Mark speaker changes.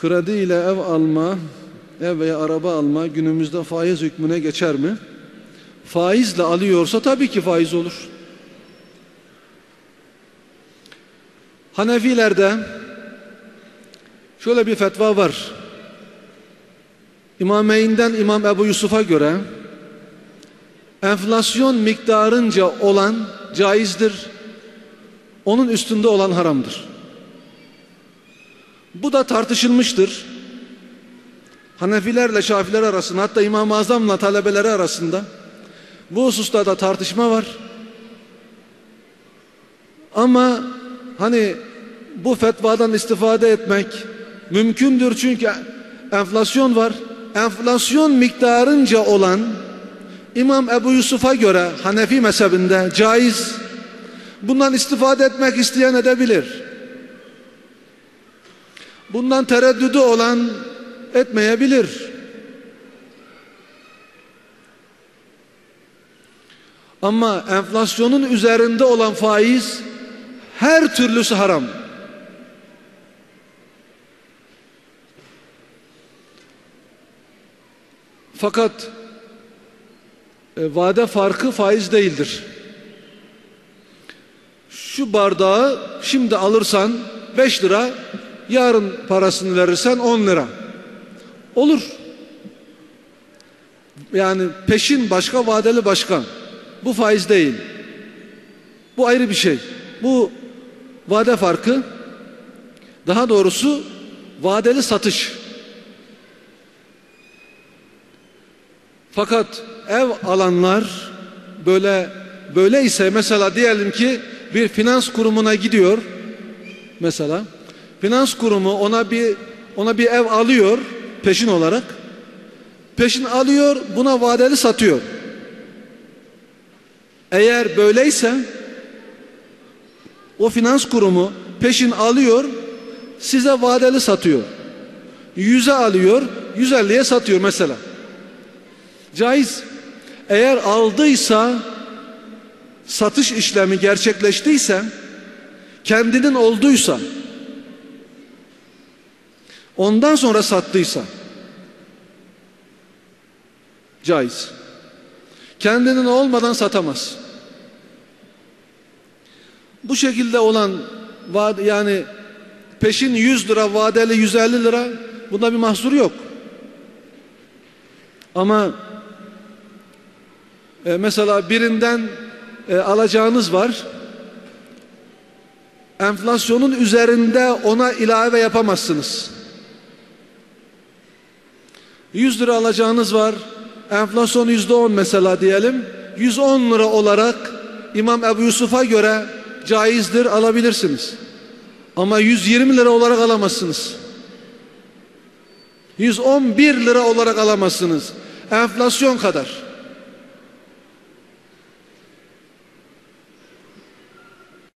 Speaker 1: Kredi ile ev alma, ev veya araba alma günümüzde faiz hükmüne geçer mi? Faizle alıyorsa tabii ki faiz olur. Hanefilerde şöyle bir fetva var. İmameyinden İmam Ebu Yusuf'a göre enflasyon miktarınca olan caizdir. Onun üstünde olan haramdır. Bu da tartışılmıştır. Hanefilerle Şafiler arasında hatta İmam-ı Azam'la talebeleri arasında bu hususta da tartışma var. Ama hani bu fetvadan istifade etmek mümkündür çünkü enflasyon var. Enflasyon miktarınca olan İmam Ebu Yusuf'a göre Hanefi mezhebinde caiz. Bundan istifade etmek isteyen edebilir. Bundan tereddüdü olan etmeyebilir. Ama enflasyonun üzerinde olan faiz her türlüsü haram. Fakat e, vade farkı faiz değildir. Şu bardağı şimdi alırsan 5 lira, yarın parasını verirsen 10 lira. Olur. Yani peşin başka, vadeli başka. Bu faiz değil. Bu ayrı bir şey. Bu vade farkı daha doğrusu vadeli satış. Fakat ev alanlar böyle böyle ise mesela diyelim ki bir finans kurumuna gidiyor mesela finans kurumu ona bir ona bir ev alıyor peşin olarak. Peşin alıyor buna vadeli satıyor. Eğer böyleyse o finans kurumu peşin alıyor size vadeli satıyor. Yüze alıyor 150'ye satıyor mesela. Caiz. Eğer aldıysa satış işlemi gerçekleştiyse kendinin olduysa ondan sonra sattıysa caiz. Kendinin olmadan satamaz. Bu şekilde olan yani peşin 100 lira vadeli 150 lira bunda bir mahsur yok. Ama e, mesela birinden e, alacağınız var. Enflasyonun üzerinde ona ilave yapamazsınız. 100 lira alacağınız var. Enflasyon yüzde on mesela diyelim. 110 lira olarak İmam Ebu Yusuf'a göre caizdir alabilirsiniz. Ama 120 lira olarak alamazsınız. 111 lira olarak alamazsınız. Enflasyon kadar.